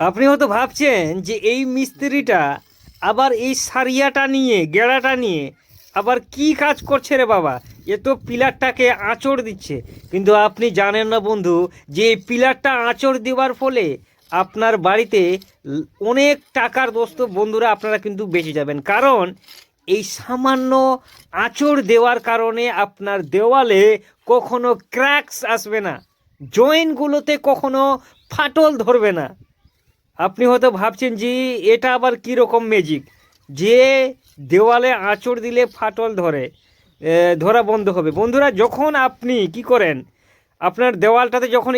আপনি হয়তো ভাবছেন যে এই মিস্ত্রিটা আবার এই সারিয়াটা নিয়ে, গেড়াটা নিয়ে আবার কি কাজ করছে রে বাবা? এ তো পিলারটাকে আঁচড় দিচ্ছে। কিন্তু আপনি জানেন না বন্ধু, যে এই পিলারটা আঁচড় দেওয়ার ফলে আপনার বাড়িতে অনেক টাকার দোস্ত বন্ধুরা আপনারা কিন্তু বেঁচে যাবেন। কারণ এই সামান্য আঁচড় দেওয়ার কারণে আপনার দেওয়ালে কখনো ক্র্যাকস আসবে না, জয়েন্টগুলোতে কখনো ফাটল ধরবে না। আপনি হয়তো ভাবছেন যে এটা আবার কী রকম ম্যাজিক যে দেওয়ালে আঁচড় দিলে ফাটল ধরে ধরা বন্ধ হবে। বন্ধুরা, যখন আপনি কি করেন, আপনার দেওয়ালটাতে যখন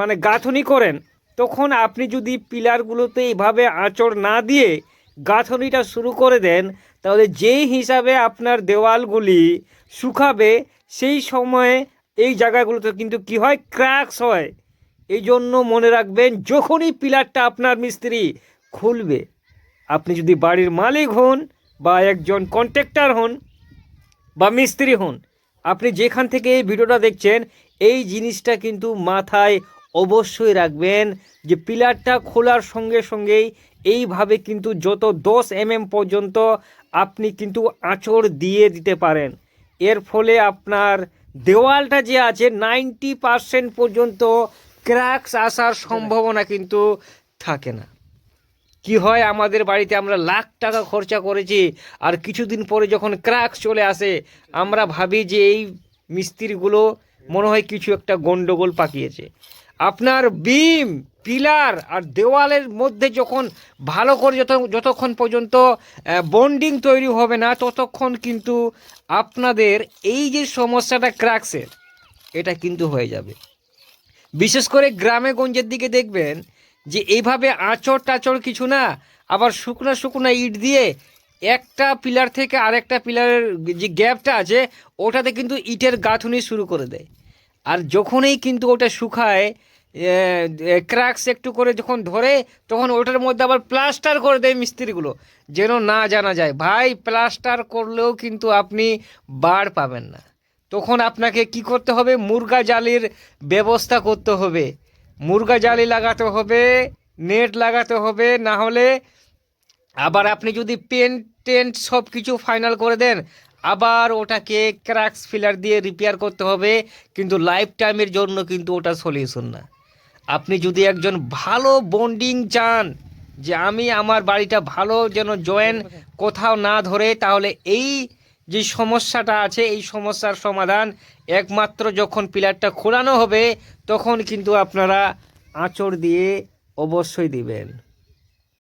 মানে গাঁথনি করেন, তখন আপনি যদি পিলারগুলোতে এইভাবে আঁচড় না দিয়ে গাঁথনিটা শুরু করে দেন, তাহলে যেই হিসাবে আপনার দেওয়ালগুলি শুকাবে, সেই সময়ে এই জায়গাগুলোতে কিন্তু কি হয়? ক্র্যাকস হয়। এই জন্য মনে রাখবেন, যখনই পিলারটা আপনার মিস্ত্রি খুলবে, আপনি যদি বাড়ির মালিক হন বা একজন কন্ট্রাক্টর হন বা মিস্ত্রি হন, আপনি যেখান থেকে এই ভিডিওটা দেখছেন, এই জিনিসটা কিন্তু মাথায় অবশ্যই রাখবেন যে পিলারটা খোলার সঙ্গে সঙ্গেই এইভাবে কিন্তু যত দশ এম পর্যন্ত আপনি কিন্তু আঁচড় দিয়ে দিতে পারেন। এর ফলে আপনার দেওয়ালটা যে আছে নাইনটি পারসেন্ট পর্যন্ত ক্র্যাকস আসার সম্ভাবনা কিন্তু থাকে না। কি হয়, আমাদের বাড়িতে আমরা লাখ টাকা খরচা করেছি আর কিছুদিন পরে যখন ক্র্যাক্স চলে আসে, আমরা ভাবি যে এই মিস্ত্রিগুলো মনে হয় কিছু একটা গন্ডগোল পাকিয়েছে। আপনার বিম, পিলার আর দেওয়ালের মধ্যে যখন ভালো করে যত, যতক্ষণ পর্যন্ত বন্ডিং তৈরি হবে না, ততক্ষণ কিন্তু আপনাদের এই যে সমস্যাটা ক্র্যাক্সের, এটা কিন্তু হয়ে যাবে। বিশেষ করে গ্রামে গঞ্জের দিকে দেখবেন যে এইভাবে আঁচড় টাচড় কিছু না, আবার শুকনো শুকনো ইট দিয়ে একটা পিলার থেকে আরেকটা পিলারের যে গ্যাপটা আছে, ওটাতে কিন্তু ইটের গাঁথুনি শুরু করে দেয়। আর যখনই কিন্তু ওটা শুকায় ক্র্যাকস একটু করে যখন ধরে, তখন ওটার মধ্যে আবার প্লাস্টার করে দেয় মিস্ত্রিগুলো, যেন না জানা যায়। ভাই, প্লাস্টার করলেও কিন্তু আপনি বাড় পাবেন না। তখন আপনাকে কি করতে হবে? মুরগা জালির ব্যবস্থা করতে হবে। মুরগা জালি লাগাতে হবে নেট লাগাতে হবে না হলে আবার আপনি যদি পেন্ট টেন্ট সব কিছু ফাইনাল করে দেন আবার ওটাকে ক্র্যাক্স ফিলার দিয়ে রিপেয়ার করতে হবে কিন্তু লাইফ টাইমের জন্য কিন্তু ওটা সলিউশন না। আপনি যদি একজন ভালো বন্ডিং চান যে আমি আমার বাড়িটা ভালো যেন জয়েন কোথাও না ধরে তাহলে এই যে সমস্যাটা আছে, এই সমস্যার সমাধান একমাত্র যখন পিলারটা খোলানো হবে, তখন কিন্তু আপনারা আঁচড় দিয়ে অবশ্যই দিবেন।